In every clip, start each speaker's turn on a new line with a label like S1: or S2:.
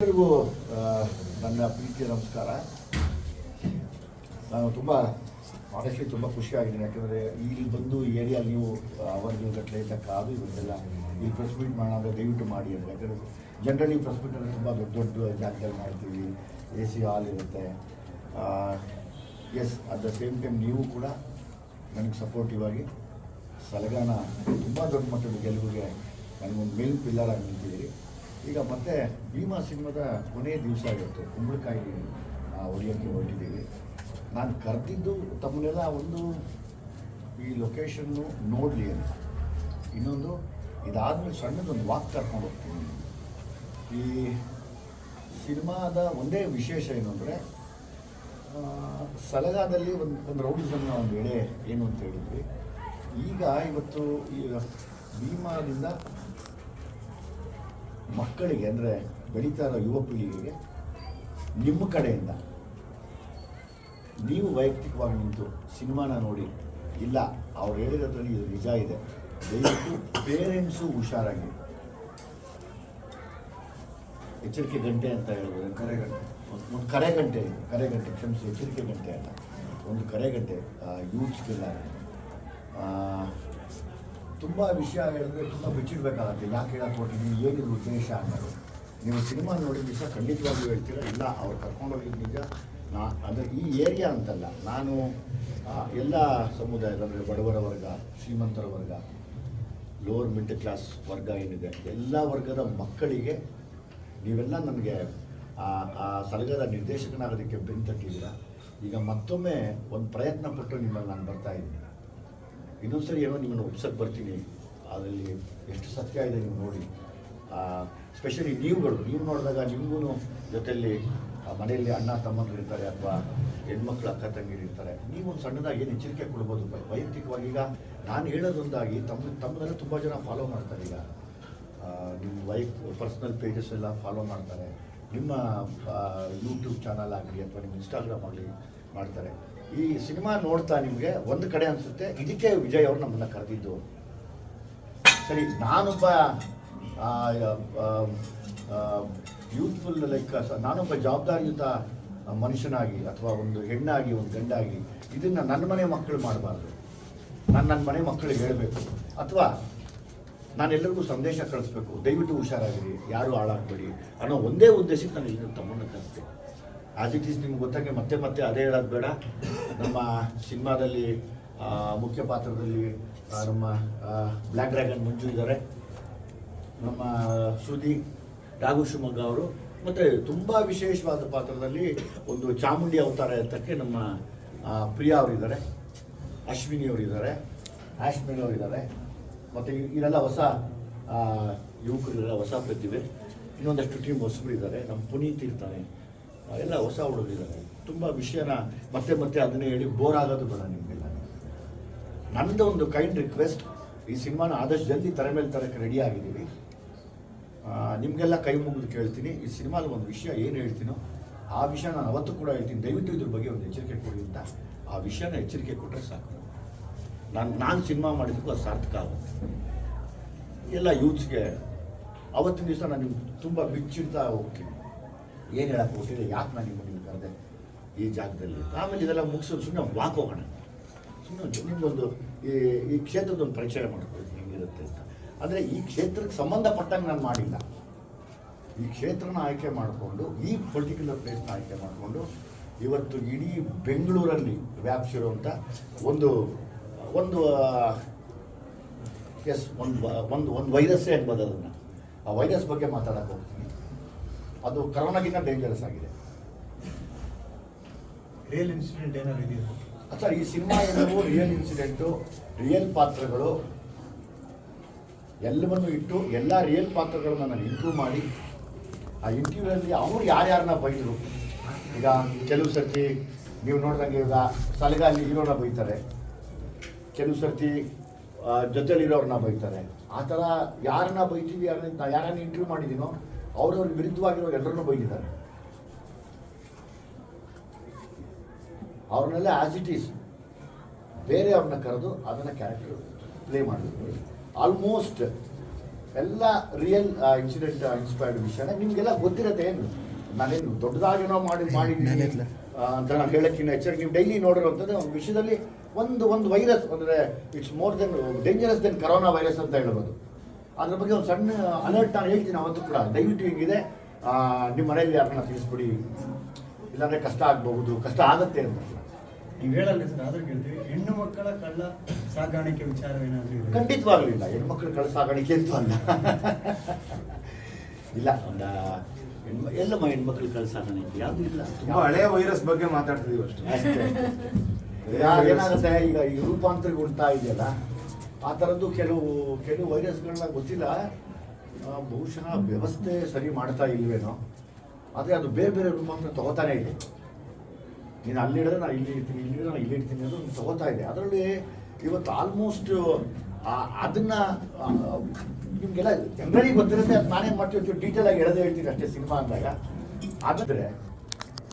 S1: ಎಲ್ಲರಿಗೂ ನನ್ನ ಪ್ರೀತಿಯ ನಮಸ್ಕಾರ. ನಾನು ತುಂಬ ಆನೆಸ್ಟ್ಲಿ ತುಂಬ ಖುಷಿಯಾಗಿದ್ದೀನಿ. ಯಾಕಂದರೆ ಇಲ್ಲಿ ಬಂದು ಈ ಏರಿಯಾ ನೀವು ಅವರಿಗೆ ಗಟ್ಟಲೆ ಇದ್ದ ಕಾದು ಇವತ್ತೆಲ್ಲ ಇಲ್ಲಿ ಪ್ರೆಸ್ ಮೀಟ್ ಮಾಡೋಣ ದಯವಿಟ್ಟು ಮಾಡಿ ಅಂದರೆ ಯಾಕಂದರೆ ಜನರಲಿ ಪ್ರೆಸ್ ಮೀಟ್ ಅಂದರೆ ತುಂಬ ದೊಡ್ಡ ದೊಡ್ಡ ಜಾಗದಲ್ಲಿ ಮಾಡ್ತೀವಿ. ಎ ಸಿ ಹಾಲ್ ಇರುತ್ತೆ as at the same time ನೀವು ಕೂಡ ನನಗೆ ಸಪೋರ್ಟಿವ್ ಆಗಿ ಸಲಗಾನ, ತುಂಬ ದೊಡ್ಡ ಮಟ್ಟದ ಗೆಲುವಿಗೆ ನನಗೊಂದು ಮೇಲ್ ಪಿಲ್ಲರ್ ಆಗಿ ನಿಂತಿದ್ದೀರಿ. ಈಗ ಮತ್ತೆ ಭೀಮಾ ಸಿನಿಮಾದ ಕೊನೆಯ ದಿವಸ ಆಗಿತ್ತು ಕುಂಬಳಕಾಯಿ ಹೊಡಿಯೋಕ್ಕೆ ಹೊರಟಿದ್ದೀವಿ. ನಾನು ಕರೆದಿದ್ದು ತಮ್ಮನ್ನೆಲ್ಲ ಒಂದು ಈ ಲೊಕೇಶನ್ನು ನೋಡಲಿ ಅಂತ. ಇನ್ನೊಂದು, ಇದಾದಮೇಲೆ ಸಣ್ಣದೊಂದು ವಾಕ್ ಕರ್ಕೊಂಡು ಹೋಗ್ತೀನಿ. ಈ ಸಿನಿಮಾದ ಒಂದೇ ವಿಶೇಷ ಏನು ಅಂದರೆ ಸಲಗಾದಲ್ಲಿ ಒಂದು ಒಂದು ರೌಡಿಸಮ್ನ ಒಂದು ಎಳೆ ಏನು ಅಂತ ಹೇಳಿದ್ವಿ. ಈಗ ಇವತ್ತು ಈ ಭೀಮಾದಿಂದ ಮಕ್ಕಳಿಗೆ, ಅಂದರೆ ಬೆಳೀತಾ ಇರೋ ಯುವ ಪೀಳಿಗೆಗೆ ನಿಮ್ಮ ಕಡೆಯಿಂದ ನೀವು ವೈಯಕ್ತಿಕವಾಗಿ ನಿಂತು ಸಿನಿಮಾನ ನೋಡಿ, ಇಲ್ಲ, ಅವ್ರು ಹೇಳಿರೋದ್ರಲ್ಲಿ ಇದು ನಿಜ ಇದೆ, ದಯವಿಟ್ಟು ಪೇರೆಂಟ್ಸು ಹುಷಾರಾಗಿ. ಎಚ್ಚರಿಕೆ ಗಂಟೆ ಅಂತ ಹೇಳ್ಬೋದು, ಕರೆ ಗಂಟೆ, ಒಂದು ಕರೆ ಗಂಟೆ ಇದೆ ಕರೆ ಗಂಟೆ, ಕ್ಷಮಿಸಿ, ಎಚ್ಚರಿಕೆ ಗಂಟೆ ಅಲ್ಲ ಒಂದು ಕರೆ ಗಂಟೆ ಯೂತ್ಸ್ಗೆಲ್ಲ. ತುಂಬ ವಿಷಯ ಹೇಳಿದ್ರೆ ತುಂಬ ಬಿಚ್ಚಿಡ್ಬೇಕಾಗತ್ತೆ, ಯಾಕೆ ಹೇಳಕ್ಕೆ ಕೊಟ್ಟಿದ್ದೀನಿ ಏನಿದ್ರು ಉದ್ದೇಶ ಅನ್ನೋದು. ನೀವು ಸಿನಿಮಾ ನೋಡಿದ ದಿವಸ ಖಂಡಿತವಾಗಿಯೂ ಹೇಳ್ತೀರಾ? ಇಲ್ಲ, ಅವ್ರು ಕರ್ಕೊಂಡೋಗಿದ್ದು ನಿಜ ನಾ, ಅಂದರೆ ಈ ಏರಿಯಾ ಅಂತಲ್ಲ, ನಾನು ಎಲ್ಲ ಸಮುದಾಯದ, ಅಂದರೆ ಬಡವರ ವರ್ಗ, ಶ್ರೀಮಂತರ ವರ್ಗ ಲೋವರ್ ಮಿಡ್ಲ್ ಕ್ಲಾಸ್ ವರ್ಗ ಏನಿದೆ, ಎಲ್ಲ ವರ್ಗದ ಮಕ್ಕಳಿಗೆ ನೀವೆಲ್ಲ ನನಗೆ, ಆ ಸಲಗದ ನಿರ್ದೇಶಕನಾಗೋದಕ್ಕೆ ಬೆನ್ನು ತಟ್ಟಿದ್ದೀರ? ಈಗ ಮತ್ತೊಮ್ಮೆ ಒಂದು ಪ್ರಯತ್ನ ಪಟ್ಟು ನಿಮ್ಮಲ್ಲಿ ನಾನು ಬರ್ತಾ ಇದ್ದೀನಿ. ಇನ್ನೊಂದ್ಸರಿ ಏನೋ ನಿಮ್ಮನ್ನು ಒಪ್ಸಕ್ಕೆ ಬರ್ತೀನಿ. ಅದರಲ್ಲಿ ಎಷ್ಟು ಸತ್ಯ ಇದೆ ನೀವು ನೋಡಿ. ಸ್ಪೆಷಲಿ ನೀವುಗಳು, ನೀವು ನೋಡಿದಾಗ ನಿಮಗೂ ಜೊತೆಯಲ್ಲಿ ಮನೆಯಲ್ಲಿ ಅಣ್ಣ ತಮ್ಮಂದಿರ್ತಾರೆ ಅಥವಾ ಹೆಣ್ಮಕ್ಳು, ಅಕ್ಕ ತಂಗಿರಿರ್ತಾರೆ ನೀವು ಒಂದು ಸಣ್ಣದಾಗಿ ಏನು ಎಚ್ಚರಿಕೆ ಕೊಡ್ಬೋದು? ವೈಯಕ್ತಿಕವಾಗಿ ಈಗ ನಾನು ಹೇಳೋದೊಂದಾಗಿ ತಮ್ಮ ತಮ್ಮದಲ್ಲೇ ತುಂಬ ಜನ ಫಾಲೋ ಮಾಡ್ತಾರೆ ಈಗ. ನಿಮ್ಮ ವೈಫ್ ಪರ್ಸ್ನಲ್ ಪೇಜಸ್ ಎಲ್ಲ ಫಾಲೋ ಮಾಡ್ತಾರೆ. ನಿಮ್ಮ ಯೂಟ್ಯೂಬ್ ಚಾನಲ್ ಆಗಲಿ ಅಥವಾ ನಿಮ್ಮ ಇನ್ಸ್ಟಾಗ್ರಾಮ್ ಆಗಲಿ ಮಾಡ್ತಾರೆ. ಈ ಸಿನಿಮಾ ನೋಡ್ತಾ ನಿಮಗೆ ಒಂದು ಕಡೆ ಅನಿಸುತ್ತೆ, ಇದಕ್ಕೆ ವಿಜಯ್ ಅವರು ನಮ್ಮನ್ನು ಕರೆದಿದ್ದು. ಸರಿ, ನಾನೊಬ್ಬ ಯೂತ್ಫುಲ್ ಲೈಕ್ ನಾನೊಬ್ಬ ಜವಾಬ್ದಾರಿಯುತ ಮನುಷ್ಯನಾಗಿ ಅಥವಾ ಒಂದು ಹೆಣ್ಣಾಗಿ, ಒಂದು ಗಂಡಾಗಿ ಇದನ್ನು ನನ್ನ ಮನೆ ಮಕ್ಕಳು ಮಾಡಬಾರ್ದು. ನಾನು ನನ್ನ ಮನೆ ಮಕ್ಕಳಿಗೆ ಹೇಳಬೇಕು. ಅಥವಾ ನಾನೆಲ್ಲರಿಗೂ ಸಂದೇಶ ಕಳಿಸ್ಬೇಕು. ದಯವಿಟ್ಟು ಹುಷಾರಾಗಿರಿ. ಯಾರು ಹಾಳಾಗಬೇಡಿ ಅನ್ನೋ ಒಂದೇ ಉದ್ದೇಶಕ್ಕೆ ನಾನು ಇಲ್ಲಿ ತಮ್ಮನ್ನು ಕಲಿಸ್ತೀನಿ ಆಸ್ ಇಟ್ ಈಸ್ ನಿಮ್ಗೆ ಗೊತ್ತಾಗೆ ಮತ್ತೆ ಮತ್ತೆ ಅದೇ ಹೇಳೋದು ಬೇಡ. ನಮ್ಮ ಸಿನಿಮಾದಲ್ಲಿ ಮುಖ್ಯ ಪಾತ್ರದಲ್ಲಿ ನಮ್ಮ ಬ್ಲ್ಯಾಕ್ ಡ್ರ್ಯಾಗನ್ ಮಂಜು ಇದ್ದಾರೆ. ನಮ್ಮ ಶ್ರುತಿ ರಾಘು ಶಿವಮೊಗ್ಗ ಅವರು. ಮತ್ತು ತುಂಬ ವಿಶೇಷವಾದ ಪಾತ್ರದಲ್ಲಿ ಒಂದು ಚಾಮುಂಡಿ ಅವತಾರ ಅಂತಕ್ಕೆ ನಮ್ಮ ಪ್ರಿಯಾ ಅವರಿದ್ದಾರೆ. ಅಶ್ವಿನಿ ಅವರಿದ್ದಾರೆ. ಆಶ್ಮಿನ್ ಅವರಿದ್ದಾರೆ. ಮತ್ತು ಇವರೆಲ್ಲ ಹೊಸ ಆ, ಯುವಕರಿದ್ದಾರೆ ಹೊಸ ಪ್ರತಿಭೆ. ಇನ್ನೊಂದಷ್ಟು ಟೀಮ್ ಹೊಸಬರಿದ್ದಾರೆ. ನಮ್ಮ ಪುನೀತ್ ಇರ್ತಾನೆ. ಎಲ್ಲ ಹೊಸ ಹುಡುಗರಿದ್ದಾರೆ. ತುಂಬ ವಿಷಯನ ಮತ್ತೆ ಮತ್ತೆ ಅದನ್ನೇ ಹೇಳಿ ಬೋರ್ ಆಗೋದು ಬೇಡ ನಿಮಗೆಲ್ಲ. ನನ್ನದು ಒಂದು ಕೈಂಡ್ ರಿಕ್ವೆಸ್ಟ್ ಈ ಸಿನಿಮಾನ ಆದಷ್ಟು ಜಲ್ದಿ ತರ ಮೇಲೆ ತರಕ್ಕೆ ರೆಡಿ ಆಗಿದ್ದೀವಿ. ನಿಮಗೆಲ್ಲ ಕೈ ಮುಗಿದು ಕೇಳ್ತೀನಿ. ಈ ಸಿನಿಮಾದ ಒಂದು ವಿಷಯ ಏನು ಹೇಳ್ತೀನೋ, ಆ ವಿಷಯ ನಾನು ಅವತ್ತು ಕೂಡ ಹೇಳ್ತೀನಿ. ದಯವಿಟ್ಟು ಇದ್ರ ಬಗ್ಗೆ ಒಂದು ಎಚ್ಚರಿಕೆ ಕೊಡಿ ಅಂತ. ಆ ವಿಷಯನ ಎಚ್ಚರಿಕೆ ಕೊಟ್ಟರೆ ಸಾಕು. ನಾನು ನಾನು ಸಿನಿಮಾ ಮಾಡಿದ್ದಕ್ಕೂ ಅದು ಸಾರ್ಥಕ ಆಗುತ್ತೆ. ಎಲ್ಲ ಯೂತ್ಸ್ಗೆ ಅವತ್ತಿನ ದಿವಸ ನಾನು ನಿಮ್ಗೆ ತುಂಬ ಬಿಚ್ಚಿಡ್ತಾ ಹೋಗ್ತೀನಿ. ಏನು ಹೇಳಕ್ಕೆ ಹೋಗ್ತಿದೆ, ಯಾಕೆ ನಾನು ನಿಮ್ಗೆ ನಿಮ್ಗೆ ಕರೆದೆ? ಈ ಜಾಗದಲ್ಲಿ. ಆಮೇಲೆ ಇದೆಲ್ಲ ಮುಗಿಸೋದು ಸುಮ್ಮನೆ ವಾಕ್ ಹೋಗೋಣ. ಸುಮ್ಮನೆ ನಿಮ್ಗೊಂದು ಈ ಈ ಕ್ಷೇತ್ರದೊಂದು ಪರಿಚಯ ಮಾಡ್ಕೊಳ್ತೀನಿ, ಹೆಂಗಿರುತ್ತೆ ಅಂತ. ಅಂದರೆ ಈ ಕ್ಷೇತ್ರಕ್ಕೆ ಸಂಬಂಧಪಟ್ಟಂಗೆ ನಾನು ಮಾಡಿಲ್ಲ. ಈ ಕ್ಷೇತ್ರನ ಆಯ್ಕೆ ಮಾಡಿಕೊಂಡು ಈ ಪರ್ಟಿಕ್ಯುಲರ್ ಪ್ಲೇಸ್ನ ಆಯ್ಕೆ ಮಾಡಿಕೊಂಡು ಇವತ್ತು ಇಡೀ ಬೆಂಗಳೂರಲ್ಲಿ ವ್ಯಾಪಿಸಿರುವಂಥ ಒಂದು ಒಂದು ಎಸ್ ಒಂದು ಒಂದು ಒಂದು ವೈರಸ್ಸೇ ಅನ್ಬೋದು ಅದನ್ನು? ಆ ವೈರಸ್ ಬಗ್ಗೆ ಮಾತಾಡಕ್ಕೆ ಹೋಗ್ತೀನಿ. ಅದು ಕರೋನಾಗಿಂತ ಡೇಂಜರಸ್ ಆಗಿದೆ.
S2: ರಿಯಲ್ ಇನ್ಸಿಡೆಂಟ್ ಏನಾದ್ರು ಇದೆಯಾ?
S1: ಸರ್ ಈ ಸಿನಿಮಾ ಏನೋ ರಿಯಲ್ ಇನ್ಸಿಡೆಂಟು ರಿಯಲ್ ಪಾತ್ರಗಳು ಎಲ್ಲವನ್ನು ಇಟ್ಟು ಎಲ್ಲ ರಿಯಲ್ ಪಾತ್ರಗಳನ್ನು ನಾನು ಇಂಟ್ರೂವ್ ಮಾಡಿ, ಆ ಇಂಟರ್ವ್ಯೂನಲ್ಲಿ ಅವರು ಯಾರ್ಯಾರನ್ನ ಬೈದರು? ಈಗ ಕೆಲವು ಸರ್ತಿ ನೀವು ನೋಡಿದಂಗೆ ಈಗ ಸಲಗಾಲಿ ಹೀರೋನ ಬೈತಾರೆ, ಕೆಲವು ಸರ್ತಿ ಜೊತೆಲಿರೋರನ್ನ ಬೈತಾರೆ. ಆ ಥರ ಯಾರನ್ನ ಬೈತೀವಿ ಯಾರನ್ನ ಯಾರನ್ನ ಇಂಟರ್ವ್ಯೂ ಮಾಡಿದ್ದೀನೋ ಅವರವ್ರ ವಿರುದ್ಧವಾಗಿರೋ ಎಲ್ಲರನ್ನೂ ಬೈದಿದ್ದಾರೆ. ಅವ್ರನ್ನೆಲ್ಲ ಆಸ್ ಇಟ್ ಈಸ್ ಬೇರೆ ಅವ್ರನ್ನ ಕರೆದು ಅದನ್ನು ಕ್ಯಾರೆಕ್ಟರ್ ಪ್ಲೇ ಮಾಡಿದ್ರು. ಆಲ್ಮೋಸ್ಟ್ ಎಲ್ಲ ರಿಯಲ್ ಇನ್ಸಿಡೆಂಟ್ ಇನ್ಸ್ಪೈರ್ಡ್ ವಿಷಯನ ನಿಮಗೆಲ್ಲ ಗೊತ್ತಿರತ್ತೆ ಏನು? ನಾನೇನು ದೊಡ್ಡದಾಗೇನೋ ಮಾಡಿ ಮಾಡಿ ಅಂತ ನಾನು ಹೇಳೋಕ್ಕಿಂತ ಹೆಚ್ಚಾಗಿ ನೀವು ಡೈಲಿ ನೋಡಿರುವಂಥದ್ದು ಒಂದು ವಿಷಯದಲ್ಲಿ ಒಂದು ಒಂದು ವೈರಸ್ ಅಂದರೆ it's more then dangerous then corona virus ಅಂತ ಹೇಳ್ಬೋದು. ಅದ್ರ ಬಗ್ಗೆ ಒಂದು ಸಣ್ಣ ಅಲರ್ಟ್ ನಾನು ಹೇಳ್ತೀನಿ ಅವತ್ತು ಕೂಡ. ದಯವಿಟ್ಟು ಹಿಂಗಿದೆ. ನಿಮ್ಮ ಮನೆಯಲ್ಲಿ ಯಾರನ್ನ ತಿಳಿಸ್ಬಿಡಿ. ಇಲ್ಲಾಂದರೆ ಕಷ್ಟ ಆಗಬಹುದು ಕಷ್ಟ ಆಗುತ್ತೆ ಅಂತ.
S2: ನೀವು ಹೇಳಲ್ಲ ಸರ್ ಆದ್ರೆ ಕೇಳ್ತೀವಿ. ಹೆಣ್ಣು ಮಕ್ಕಳ ಕಳ್ಳ ಸಾಗಾಣಿಕೆ ವಿಚಾರವೇನಾದ್ರೂ ಇದೆ
S1: ಖಂಡಿತವಾಗ್ಲಿಲ್ಲ. ಹೆಣ್ಮಕ್ಳ ಹೆಣ್ಮಕ್ಳು ಕಳ್ಳ ಸಾಗಾಣಿಕೆ ಅಂತ ಅಲ್ಲ. ಇಲ್ಲ ಒಂದು ಹೆಣ್ಮ ಎಲ್ಲಮ್ಮ ಹೆಣ್ಮಕ್ಳು ಕಳ್ಳ ಸಾಗಾಣಿಕೆ. ಯಾವುದು ಇಲ್ಲ.
S3: ತುಂಬಾ ಹಳೆಯ ವೈರಸ್ ಬಗ್ಗೆ ಮಾತಾಡ್ತಿದೀವಿ ಅಷ್ಟೇ.
S1: ಏನಾಗುತ್ತೆ ಈಗ ಈ ರೂಪಾಂತರಗೊಳ್ತಾ ಇದೆಯಲ್ಲ ಆ ಥರದ್ದು ಕೆಲವು ಕೆಲವು ವೈರಸ್ಗಳನ್ನ ಗೊತ್ತಿಲ್ಲ. ಬಹುಶಃ ವ್ಯವಸ್ಥೆ ಸರಿ ಮಾಡ್ತಾ ಇಲ್ವೇನೋ. ಆದರೆ ಅದು ಬೇರೆ ಬೇರೆ ರೂಪಾಂತರ ತಗೋತಾನೆ ಇದೆ. ನೀನು ಅಲ್ಲಿ ಹಿಡಿದ್ರೆ ನಾನು ಇಲ್ಲಿ ಇರ್ತೀನಿ, ಇಲ್ಲಿ ನಾನು ಇಲ್ಲಿ ಇರ್ತೀನಿ ಅದು ತಗೋತಾ ಇದೆ ಅದರಲ್ಲಿ ಇವತ್ತು ಆಲ್ಮೋಸ್ಟ್ ಅದನ್ನ ನಿಮಗೆಲ್ಲ ಜನರಿಗೆ ಗೊತ್ತಿರುತ್ತೆ ಅದು ನಾನೇನು ಮಾಡ್ತೀವಿ ಡೀಟೇಲ್ ಆಗಿ ಹೇಳದೇ ಹೇಳ್ತೀನಿ ಅಷ್ಟೇ ಸಿನಿಮಾ ಅಂದಾಗ. ಆದರೆ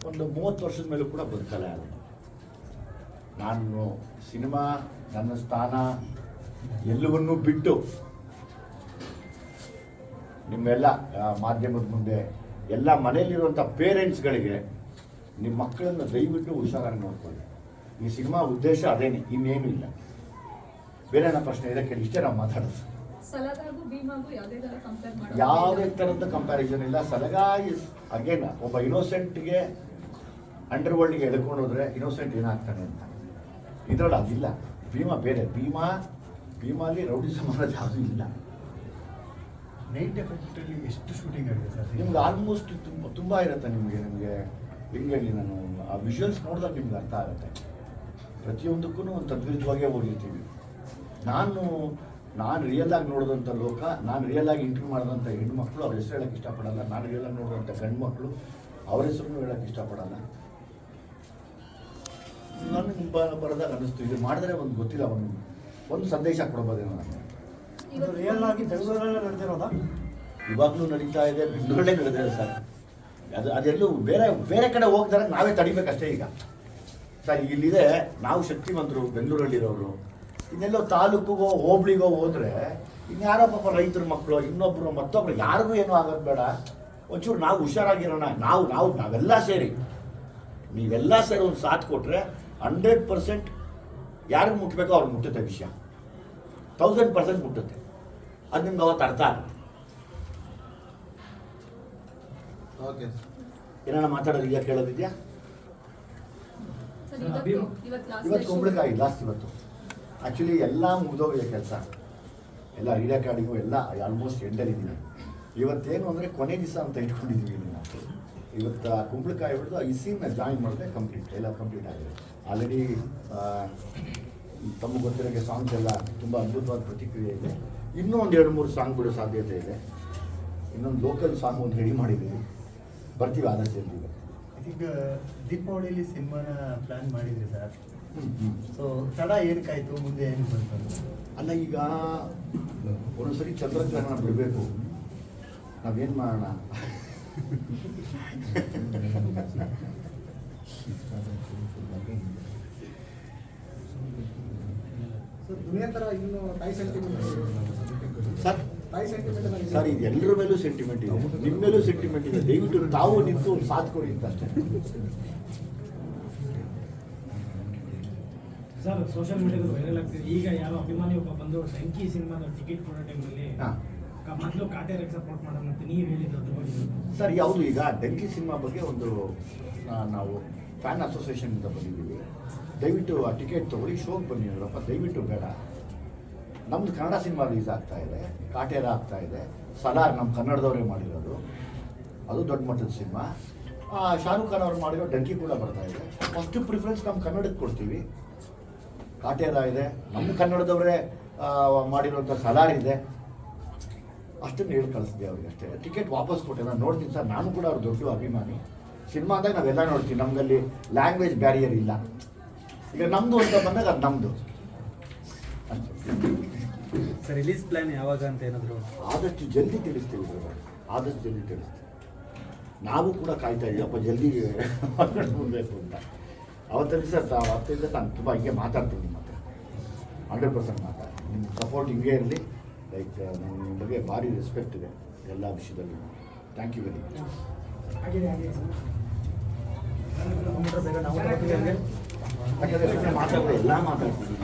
S1: ಒಂದು ಮೂವತ್ತು ವರ್ಷದ ಮೇಲೂ ಕೂಡ ಬದುಕಲ್ಲ ಅದು. ನಾನು ಸಿನಿಮಾ, ನನ್ನ ಸ್ಥಾನ ಎಲ್ಲವನ್ನೂ ಬಿಟ್ಟು ನಿಮ್ಮೆಲ್ಲ ಮಾಧ್ಯಮದ ಮುಂದೆ ಎಲ್ಲ ಮನೆಯಲ್ಲಿರುವಂಥ ಪೇರೆಂಟ್ಸ್ಗಳಿಗೆ ನಿಮ್ಮ ಮಕ್ಕಳನ್ನ ದಯವಿಟ್ಟು ಹುಷಾರಾಗಿ ನೋಡ್ಕೊಳ್ಳಿ. ಈ ಸಿನಿಮಾ ಉದ್ದೇಶ ಅದೇನೆ ಇನ್ನೇನು ಇಲ್ಲ. ಬೇರೆ ಪ್ರಶ್ನೆ ಇದೆ ಕೇಳಿ ಇಷ್ಟೇ ನಾವು ಮಾತಾಡೋದು.
S4: ಯಾವುದೇ
S1: ಥರದ ಕಂಪ್ಯಾರಿಸನ್ ಇಲ್ಲ. ಸಲಗಾ ಇಸ್ ಅಗೇನ್ ಒಬ್ಬ ಇನೋಸೆಂಟ್ಗೆ ಅಂಡರ್ ವರ್ಲ್ಡ್ಗೆ ಎಳ್ಕೊಂಡು ಹೋದ್ರೆ ಇನೋಸೆಂಟ್ ಏನಾಗ್ತಾನೆ ಅಂತ. ಇದರಲ್ಲಿ ಅದಿಲ್ಲ. ಭೀಮಾ ಬೇರೆ. ಭೀಮಾ ಭೀಮಾಲಿ ರೌಡಿ ಸಮಾರಜ್ ಯಾವುದೂ ಇಲ್ಲ.
S2: ನೈಟ್ ಎಫೆಕ್ಟ್ ಅಲ್ಲಿ ಎಷ್ಟು ಶೂಟಿಂಗ್ ಆಗಿದೆ ಸರ್?
S1: ನಿಮ್ಗೆ ಆಲ್ಮೋಸ್ಟ್ ತುಂಬ ತುಂಬ ಇರುತ್ತೆ ನಿಮಗೆ ನಿಮಗೆ ಹೆಂಗೆ ಹೇಳಿ ನಾನು ಆ ವಿಷುವಲ್ಸ್ ನೋಡಿದಾಗ ನಿಮ್ಗೆ ಅರ್ಥ ಆಗುತ್ತೆ. ಪ್ರತಿಯೊಂದಕ್ಕೂ ಒಂದು ತದ್ವಿರುದ್ಧವಾಗೇ ಹೋಗಿರ್ತೀವಿ ನಾನು ನಾನು ರಿಯಲ್ ಆಗಿ ನೋಡಿದಂಥ ಲೋಕ ನಾನು ರಿಯಲ್ ಆಗಿ ಇಂಟರ್ವ್ಯೂ ಮಾಡಿದಂಥ ಹೆಣ್ಮಕ್ಳು ಅವ್ರ ಹೆಸರು ಹೇಳೋಕ್ಕೆ ಇಷ್ಟಪಡಲ್ಲ. ನಾನು ರಿಯಲಾಗಿ ಆಗಿ ನೋಡಿದಂಥ ಗಂಡು ಮಕ್ಕಳು ಅವ್ರ ಹೆಸರು ಹೇಳೋಕ್ಕೆ ಇಷ್ಟಪಡಲ್ಲ. ನನಗೆ ಬರದಾಗ ಅನ್ನಿಸ್ತು. ಇದು ಮಾಡಿದ್ರೆ ಒಂದು ಗೊತ್ತಿಲ್ಲ ಒಂದು ಒಂದು ಸಂದೇಶ ಕೊಡ್ಬೋದೇನೋ
S2: ನಾನು ರಿಯಲ್ ಆಗಿ ಬೆಂಗಳೂರಲ್ಲೇ ನಡೆದಿರೋದಾ?
S1: ಇವಾಗಲೂ ನಡೀತಾ ಇದೆ. ಬೆಂಗಳೂರಲ್ಲೇ ನಡೆದಿದೆ ಸರ್. ಅದು ಅದೆಲ್ಲೂ ಬೇರೆ ಬೇರೆ ಕಡೆ ಹೋಗ್ತಾರೆ ನಾವೇ ತಡಿಬೇಕಷ್ಟೇ ಈಗ. ಸರ್, ಇಲ್ಲಿದೆ, ನಾವು ಶಕ್ತಿವಂತರು, ಬೆಂಗಳೂರಲ್ಲಿರೋರು. ಇನ್ನೆಲ್ಲೋ ತಾಲೂಕಿಗೋ, ಹೋಬಳಿಗೋ ಹೋದ್ರೆ ಇನ್ಯಾರೋ ಪಾಪ ರೈತರ ಮಕ್ಕಳು ಇನ್ನೊಬ್ಬರು ಮತ್ತೊಬ್ರು ಯಾರಿಗೂ ಏನೂ ಆಗೋದು ಬೇಡ. ಒಂಚೂರು ನಾವು ಹುಷಾರಾಗಿರೋಣ, ನಾವು ನಾವು, ನಾವೆಲ್ಲ ಸೇರಿ. ನೀವೆಲ್ಲ ಸೇರಿ ಒಂದು ಸಾಥ್ ಕೊಟ್ಟರೆ ಹಂಡ್ರೆಡ್ ಪರ್ಸೆಂಟ್ ಯಾರಿಗೆ ಮುಟ್ಟಬೇಕೋ ಅವ್ರಿಗೆ ಮುಟ್ಟುತ್ತೆ ವಿಷಯ. ತೌಸಂಡ್ ಪರ್ಸೆಂಟ್ ಮುಟ್ಟುತ್ತೆ. ಅದು ನಿಮ್ಗೆ ಅವತ್ತು ಅರ್ಥ ಆಗುತ್ತೆ.
S3: ಓಕೆ
S1: ಏನಾರ ಮಾತಾಡೋದು ಈಗ ಕೇಳೋದಿದ್ಯಾ?
S4: ಸರ್ ಇವತ್ತು
S1: ಕುಂಬಳಕಾಯಿ ಲಾಸ್ಟ್ ಇವತ್ತು. ಆ್ಯಕ್ಚುಲಿ ಎಲ್ಲ ಮುಗಿದೋಗಿದೆ ಕೆಲಸ. ಎಲ್ಲ ಐಡಿಯಾ ಕಾರ್ಡಿಗೂ ಎಲ್ಲ ಆಲ್ಮೋಸ್ಟ್ ಎಂಡಲ್ಲಿದ್ದೀನಿ ಇವತ್ತೇನು ಅಂದರೆ ಕೊನೆ ದಿವಸ ಅಂತ ಇಟ್ಕೊಂಡಿದ್ದೀವಿ ಇಲ್ಲಿ ನಾವು. ಇವತ್ತು ಆ ಕುಂಬಳಕಾಯಿ ಹಿಡಿದು ಈ ಸೀನ್ನ ಜಾಯಿನ್ ಮಾಡಿದ್ರೆ ಕಂಪ್ಲೀಟ್ ಎಲ್ಲ ಕಂಪ್ಲೀಟ್ ಆಗಿದೆ. ಆಲ್ರೆಡಿ ತಮಗೆ ಗೊತ್ತಿರೋಕ್ಕೆ ಸಾಂಗ್ಸ್ ಎಲ್ಲ ತುಂಬ ಅದ್ಭುತವಾದ ಪ್ರತಿಕ್ರಿಯೆ ಇದೆ. ಇನ್ನೂ ಒಂದು ಎರಡು ಮೂರು ಸಾಂಗ್ ಬಿಡೋ ಸಾಧ್ಯತೆ ಇದೆ. ಇನ್ನೊಂದು ಲೋಕಲ್ ಸಾಂಗ್ ಒಂದು ರೆಡಿ ಮಾಡಿದ್ದೀವಿ. ಬರ್ತೀವಿ ಆದಷ್ಟು ಜಲ್ದಿ
S2: ಈಗ ದೀಪಾವಳಿಯಲ್ಲಿ ಸಿನಿಮಾನ ಪ್ಲಾನ್ ಮಾಡಿದ್ರಿ ಸರ್ ಸೊ ತಡ ಏನಕ್ಕಾಯ್ತು ಮುಂದೆ ಏನು ಬಂತು
S1: ಅಲ್ಲ ಈಗ ಒಂದೊಂದ್ಸರಿ ಚಂದ್ರಗ್ರಹಣ ಬಿಡಬೇಕು. ನಾವೇನು ಮಾಡೋಣ?
S5: ಸರ್ ದುನಿಯಾ ಥರ ಇನ್ನು
S1: ಸರ್ ಸರ್ ಇದು ಎಲ್ಲರ ಮೇಲೂ ಸೆಂಟಿಮೆಂಟ್ ಇದೆ. ನಿಮ್ಮ ಮೇಲೂ ಸೆಂಟಿಮೆಂಟ್ ಇದೆ. ದಯವಿಟ್ಟು ತಾವು ನಿಂತು ಸಾಥ್ ಕೊಡಿ ಅಂತ ಅಷ್ಟೇ.
S6: ಸರ್ ಸೋಷಿಯಲ್ ಮೀಡಿಯಾದಲ್ಲಿ ವೈರಲ್ ಆಗ್ತಿದೆ. ಈಗ ಯಾರೋ ಅಭಿಮಾನಿ ಒಬ್ಬ ಬಂದು ಟಂಕಿ ಸಿನಿಮಾದ ಟಿಕೆಟ್ ಕೊಡೋ ಟೈಮಲ್ಲಿ
S1: ಹಾ.
S6: ಮೊದಲು ಕಾಟೇರಿಗೆ ಸಪೋರ್ಟ್ ಮಾಡೋಣ ಅಂತ ನೀವು ಹೇಳಿದ್ದು ಅದ್ರ ಬಗ್ಗೆ
S1: ಸರ್ ಯಾವುದು ಈಗ ಡಂಕಿ ಸಿನಿಮಾ ಬಗ್ಗೆ ಒಂದು ನಾವು ಫ್ಯಾನ್ ಅಸೋಸಿಯೇಷನಿಂದ ಬಂದಿದ್ದೀವಿ. ದಯವಿಟ್ಟು ಆ ಟಿಕೆಟ್ ತಗೊಳ್ಳಿ ಶೋಗೆ ಬನ್ನಿ ಅವರಪ್ಪ ದಯವಿಟ್ಟು ಬೇಡ. ನಮ್ಮದು ಕನ್ನಡ ಸಿನಿಮಾ ರಿಲೀಸ್ ಆಗ್ತಾ ಇದೆ, ಕಾಟೇರ ಆಗ್ತಾ ಇದೆ, ಸಲಾರ್ ನಮ್ಮ ಕನ್ನಡದವರೇ ಮಾಡಿರೋದು. ಅದು ದೊಡ್ಡ ಮಟ್ಟದ ಸಿನಿಮಾ. ಶಾರುಖ್ ಖಾನ್ ಅವರು ಮಾಡಿರೋ ಡಂಕಿ ಕೂಡ ಬರ್ತಾ ಇದೆ. ಫಸ್ಟ್ ಪ್ರಿಫರೆನ್ಸ್ ನಮ್ಮ ಕನ್ನಡಕ್ಕೆ ಕೊಡ್ತೀವಿ. ಕಾಟೇರ ಇದೆ ನಮ್ಮ ಕನ್ನಡದವರೇ ಮಾಡಿರೋಂಥ ಸಲಾರ್ ಇದೆ. ಅಷ್ಟನ್ನು ಹೇಳಿ ಕಳಿಸಿದೆ ಅವ್ರಿಗೆ ಅಷ್ಟೇ. ಟಿಕೆಟ್ ವಾಪಸ್ ಕೊಟ್ಟೆ ನಾನು ನೋಡ್ತೀನಿ ಸರ್. ನಾನು ಕೂಡ ಅವ್ರ ದೊಡ್ಡ ಅಭಿಮಾನಿ. ಸಿನಿಮಾ ಅಂದಾಗ ನಾವೆಲ್ಲ ನೋಡ್ತೀವಿ. ನಮ್ಮಲ್ಲಿ ಲ್ಯಾಂಗ್ವೇಜ್ ಬ್ಯಾರಿಯರ್ ಇಲ್ಲ. ಈಗ ನಮ್ಮದು ಅಂತ ಬಂದಾಗ ಅದು ನಮ್ಮದು ಅಷ್ಟೇ
S2: ಸರ್ ರಿಲೀಸ್ ಪ್ಲಾನ್ ಯಾವಾಗ ಅಂತ ಏನಾದರೂ?
S1: ಆದಷ್ಟು ಜಲ್ದಿ ತಿಳಿಸ್ತೀವಿ ಸರ್. ಆದಷ್ಟು ಜಲ್ದಿ ತಿಳಿಸ್ತೀವಿ ನಾವು ಕೂಡ ಕಾಯ್ತಾ ಇದ್ದೀವಿ. ಅಪ್ಪ ಜಲ್ದಿ ಹೋಗಬೇಕು ಅಂತ. ಅವತ್ತಲ್ಲಿ ಸರ್ ಅವತ್ತಿಂದ ನಾನು ತುಂಬ ಹಿಂಗೆ ಮಾತಾಡ್ತೀನಿ ನಿಮ್ಮ ಹತ್ರ. ಹಂಡ್ರೆಡ್ ಪರ್ಸೆಂಟ್ ಮಾತಾಡ್ತೀನಿ ನಿಮ್ಮ ಸಪೋರ್ಟ್ ಹಿಂಗೆ ಇರಲಿ. ಲೈಕ್ ನಿಮ್ಮ ಬಗ್ಗೆ ಭಾರಿ ರೆಸ್ಪೆಕ್ಟ್ ಇದೆ ಎಲ್ಲ ವಿಷಯದಲ್ಲಿ. ಥ್ಯಾಂಕ್ ಯು ವೆರಿ ಮಚ್ ಯಾಕಂದರೆ ಎಲ್ಲ ಮಾತಾಡ್ತೀನಿ